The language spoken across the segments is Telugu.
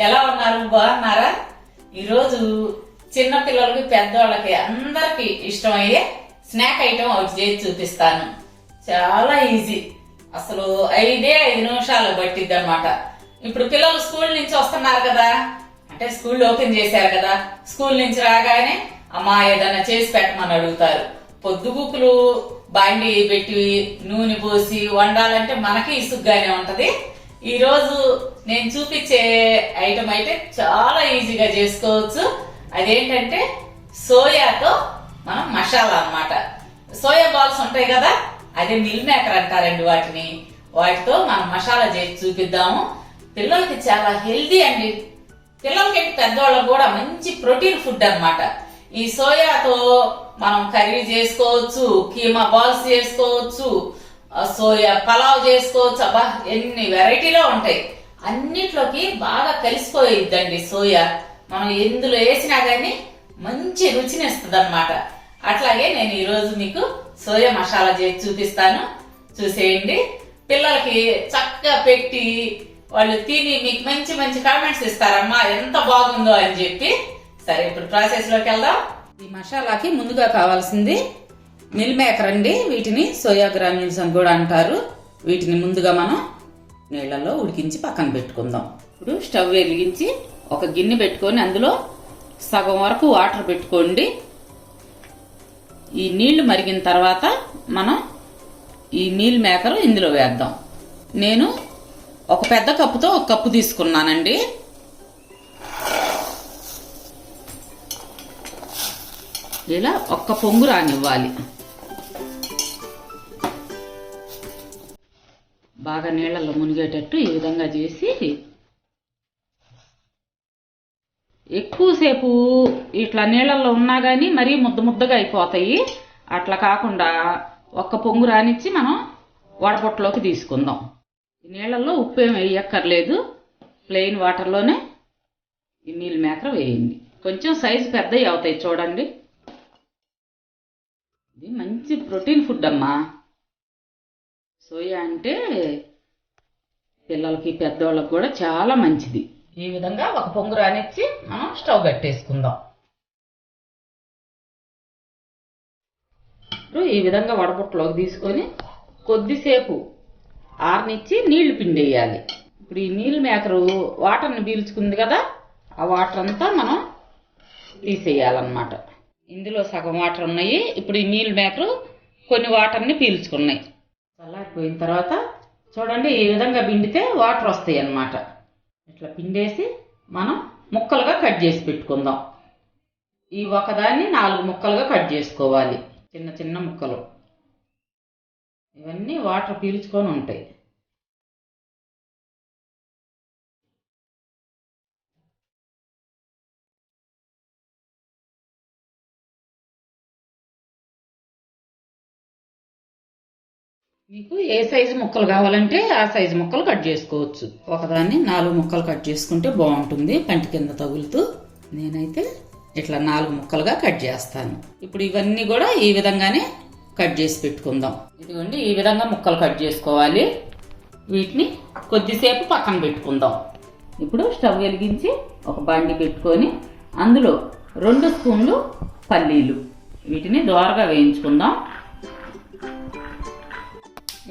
ఎలా ఉన్నారు? బాగున్నారా? ఈరోజు చిన్న పిల్లలకి పెద్దవాళ్ళకి అందరికి ఇష్టమయ్యే స్నాక్ ఐటమ్ ఒకటి చేసి చూపిస్తాను. చాలా ఈజీ. అసలు ఐదే ఐదు నిమిషాలు పట్టిద్ది అనమాట ఇప్పుడు పిల్లలు స్కూల్ నుంచి వస్తున్నారు కదా. అంటే స్కూల్ ఓపెన్ చేశారు కదా. స్కూల్ నుంచి రాగానే అమ్మా ఏదైనా చేసి పెట్టమని అడుగుతారు. పొద్దుగుకులు బాండి పెట్టి నూనె పోసి వండాలంటే మనకి ఇసుగ్గానే ఉంటది. ఈరోజు నేను చూపించే ఐటమ్ అయితే చాలా ఈజీగా చేసుకోవచ్చు. అదేంటంటే సోయాతో మనం మసాలా అన్నమాట. సోయా బాల్స్ ఉంటాయి కదా అదే మిల్ మేకర్ అంటారండి వాటిని. వాటితో మనం మసాలా చేసి చూపిద్దాము. పిల్లలకి చాలా హెల్దీ అండి. పిల్లలకి పెద్దవాళ్ళకి కూడా మంచి ప్రోటీన్ ఫుడ్ అన్నమాట. ఈ సోయాతో మనం కర్రీ చేసుకోవచ్చు కీమా బాల్స్ చేసుకోవచ్చు సోయా పలావ్ చేసుకోవచ్చు అబ్బా ఎన్ని వెరైటీలో ఉంటాయి. అన్నిట్లోకి బాగా కలిసిపోయిద్దండి సోయా. మనం ఎందులో వేసినా కానీ మంచి రుచిని ఇస్తుంది అనమాట అట్లాగే నేను ఈరోజు మీకు సోయా మసాలా చేసి చూపిస్తాను. చూసేయండి. పిల్లలకి చక్కగా పెట్టి వాళ్ళు తిని మీకు మంచి మంచి కామెంట్స్ ఇస్తారమ్మా ఎంత బాగుందో అని చెప్పి. సరే ఇప్పుడు ప్రాసెస్లోకి వెళ్దాం. ఈ మసాలాకి ముందుగా కావాల్సింది మిల్ మేకర్ అండి. వీటిని సోయా గ్రాన్యూల్స్ అని కూడా అంటారు. వీటిని ముందుగా మనం నీళ్ళల్లో ఉడికించి పక్కన పెట్టుకుందాం. ఇప్పుడు స్టవ్ వెలిగించి ఒక గిన్నె పెట్టుకొని అందులో సగం వరకు వాటర్ పెట్టుకోండి. ఈ నీళ్ళు మరిగిన తర్వాత మనం ఈ మీల్ మేకర్ ఇందులో వేద్దాం. నేను ఒక పెద్ద కప్పుతో ఒక కప్పు తీసుకున్నానండి. ఇలా ఒక్క పొంగు రానివ్వాలి. బాగా నీళ్ళలో మునిగేటట్టు ఈ విధంగా చేసి ఎక్కువసేపు ఇట్లా నీళ్ళల్లో ఉన్నా కానీ మరీ ముద్ద ముద్దగా అయిపోతాయి. అట్లా కాకుండా ఒక్క పొంగు రానిచ్చి మనం వడపొట్టలోకి తీసుకుందాం. ఈ నీళ్ళల్లో ఉప్పు ఏమి వేయక్కర్లేదు. ప్లెయిన్ వాటర్లోనే ఈ మీల్ మేకర వేయండి. కొంచెం సైజు పెద్దవి అవుతాయి చూడండి. ఇది మంచి ప్రోటీన్ ఫుడ్ అమ్మా. సోయా అంటే పిల్లలకి పెద్దవాళ్ళకి కూడా చాలా మంచిది. ఈ విధంగా ఒక పొంగురు అనిచ్చి మనం స్టవ్ కట్టేసుకుందాం ఈ విధంగా వడపుట్టలోకి తీసుకొని కొద్దిసేపు ఆరనిచ్చి నీళ్ళు పిండేయాలి. ఇప్పుడు ఈ నీళ్ళు మేకరు వాటర్ని పీల్చుకుంది కదా ఆ వాటర్ అంతా మనం తీసేయాలన్నమాట. ఇందులో సగం వాటర్ ఉన్నాయి. ఇప్పుడు ఈ నీళ్ళు మేకరు కొన్ని వాటర్ని పీల్చుకున్నాయి. చల్లారిపోయిన తర్వాత చూడండి ఈ విధంగా పిండితే వాటర్ వస్తాయి అన్నమాట. ఇట్లా పిండేసి మనం ముక్కలుగా కట్ చేసి పెట్టుకుందాం. ఈ ఒకదాన్ని నాలుగు ముక్కలుగా కట్ చేసుకోవాలి. చిన్న చిన్న ముక్కలు. ఇవన్నీ వాటర్ పీల్చుకొని ఉంటాయి. మీకు ఏ సైజు ముక్కలు కావాలంటే ఆ సైజు ముక్కలు కట్ చేసుకోవచ్చు. ఒకదాన్ని నాలుగు ముక్కలు కట్ చేసుకుంటే బాగుంటుంది. పంటి కింద తగులుతూ నేనైతే ఇట్లా నాలుగు ముక్కలుగా కట్ చేస్తాను. ఇప్పుడు ఇవన్నీ కూడా ఈ విధంగానే కట్ చేసి పెట్టుకుందాం. ఇదిగోండి ఈ విధంగా ముక్కలు కట్ చేసుకోవాలి. వీటిని కొద్దిసేపు పక్కన పెట్టుకుందాం. ఇప్పుడు స్టవ్ వెలిగించి ఒక బండి పెట్టుకొని అందులో రెండు స్పూన్లు పల్లీలు. వీటిని దోరగా వేయించుకుందాం.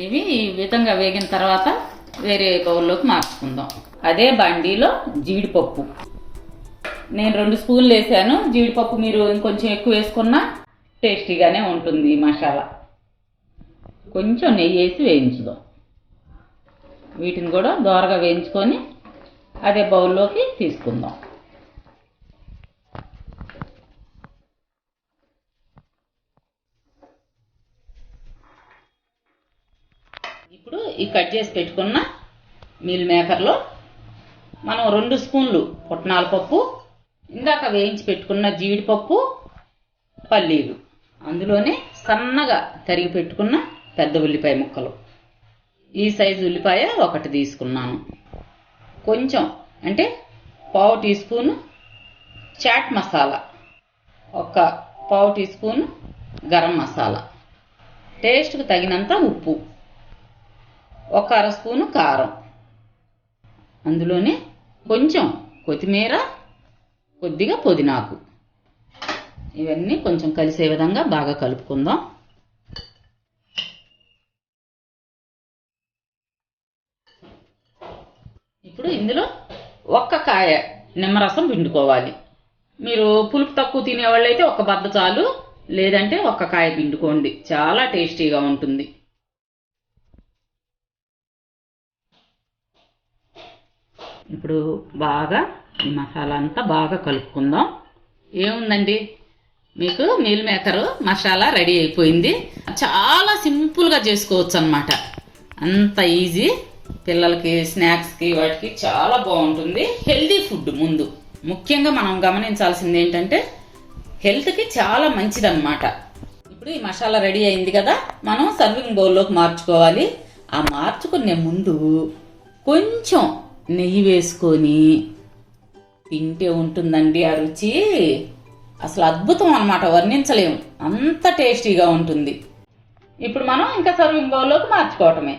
ఇవి ఈ విధంగా వేగిన తర్వాత వేరే బౌల్లోకి మార్చుకుందాం. అదే బండిలో జీడిపప్పు. నేను రెండు స్పూన్లు వేసాను. జీడిపప్పు మీరు ఇంకొంచెం ఎక్కువ వేసుకున్నా టేస్టీగానే ఉంటుంది మసాలా. కొంచెం నెయ్యి వేసి వేయించుదాం. వీటిని కూడా దోరగా వేయించుకొని అదే బౌల్లోకి తీసుకుందాం. ఇప్పుడు ఈ కట్ చేసి పెట్టుకున్న మీల్ మేకర్లో మనం రెండు స్పూన్లు పుట్నాల పప్పు ఇందాక వేయించి పెట్టుకున్న జీడిపప్పు పల్లీలు. అందులోనే సన్నగా తరిగి పెట్టుకున్న పెద్ద ఉల్లిపాయ ముక్కలు. ఈ సైజు ఉల్లిపాయ ఒకటి తీసుకున్నాను. కొంచెం అంటే పావు టీ స్పూన్ చాట్ మసాలా ఒక పావు టీ స్పూన్ గరం మసాలా. టేస్ట్కి తగినంత ఉప్పు. ఒక అర స్పూను కారం. అందులోనే కొంచెం కొత్తిమీర కొద్దిగా పుదీనాకు. ఇవన్నీ కొంచెం కలిసే విధంగా బాగా కలుపుకుందాం. ఇప్పుడు ఇందులో ఒక్క కాయ నిమ్మరసం పిండుకోవాలి. మీరు పులుపు తక్కువ తినేవాళ్ళైతే ఒక బద్ద చాలు లేదంటే ఒక్క కాయ పిండుకోండి. చాలా టేస్టీగా ఉంటుంది. ఇప్పుడు బాగా ఈ మసాలా అంతా బాగా కలుపుకుందాం. ఏముందండి? మీకు మీల్ మేకర్ మసాలా రెడీ అయిపోయింది. చాలా సింపుల్గా చేసుకోవచ్చు అనమాట అంత ఈజీ. పిల్లలకి స్నాక్స్కి వాటికి చాలా బాగుంటుంది. హెల్దీ ఫుడ్ ముందు. ముఖ్యంగా మనం గమనించాల్సింది ఏంటంటే హెల్త్కి చాలా మంచిదన్నమాట. ఇప్పుడు ఈ మసాలా రెడీ అయింది కదా మనం సర్వింగ్ బౌల్లోకి మార్చుకోవాలి. ఆ మార్చుకునే ముందు కొంచెం నెయ్యి వేసుకొని తింటే ఉంటుందండి ఆ రుచి. అసలు అద్భుతం అన్నమాట వర్ణించలేము అంత టేస్టీగా ఉంటుంది. ఇప్పుడు మనం ఇంకా సర్వింగ్ బౌల్లోకి మార్చుకోవటమే.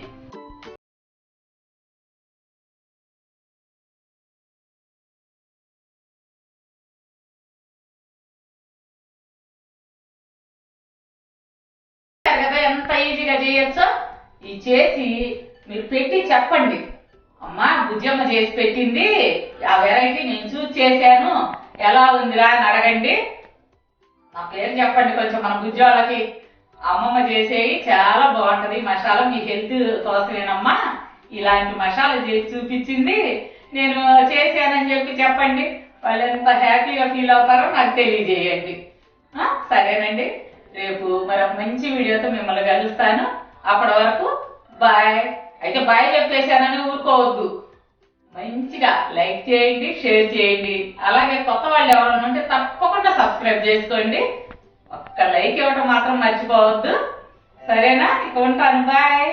ఎంత ఈజీగా చేయొచ్చో? ఇది చేసి మీరు పెట్టి చెప్పండి. అమ్మా బుజ్జమ్మ చేసి పెట్టింది. ఆ వెరైటీ నేను చూసి చేశాను. ఎలా ఉందిరా అని అడగండి. నా పేరు చెప్పండి కొంచెం. మన బుజ్జోళ్ళకి అమ్మమ్మ చేసేవి చాలా బాగుంటది. మసాలా మీ హెల్త్ కోసమేనమ్మా. ఇలాంటి మసాలా చేసి చూపించింది. నేను చేశానని చెప్పి చెప్పండి. వాళ్ళు ఎంత హ్యాపీగా ఫీల్ అవుతారో నాకు తెలియజేయండి. సరేనండి. రేపు మరొక మంచి వీడియోతో మిమ్మల్ని కలుస్తాను. అప్పటి వరకు బాయ్. అయితే బాయ్ చెప్పేశానని ఊరుకోవద్దు. మంచిగా లైక్ చేయండి షేర్ చేయండి. అలాగే కొత్త వాళ్ళు ఎవరైనా ఉంటే తప్పకుండా సబ్స్క్రైబ్ చేసుకోండి. ఒక్క లైక్ ఇవ్వడం మాత్రం మర్చిపోవద్దు. సరేనా? ఇక ఉంటాను. బాయ్.